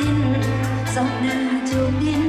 สิ้นสองหน้าจูบดิน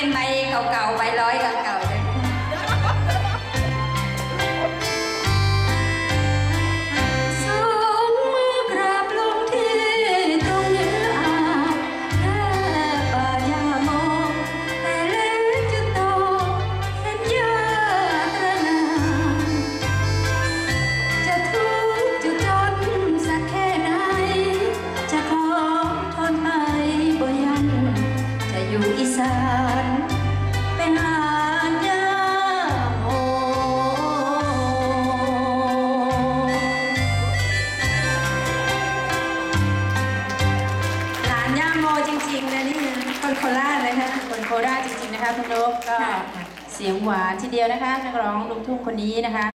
เป็นใบเก่าๆ ใบร้อยเก่าๆเลยสองมือกราบลงที่ตรงนื้ออาแค่ป่ายาโมแโคราชเลยค่ะคนโคราชจริงๆนะคะคุณนกก็ค่ะเสียงหวานทีเดียวนะคะนักร้องลูกทุ่งคนนี้นะคะ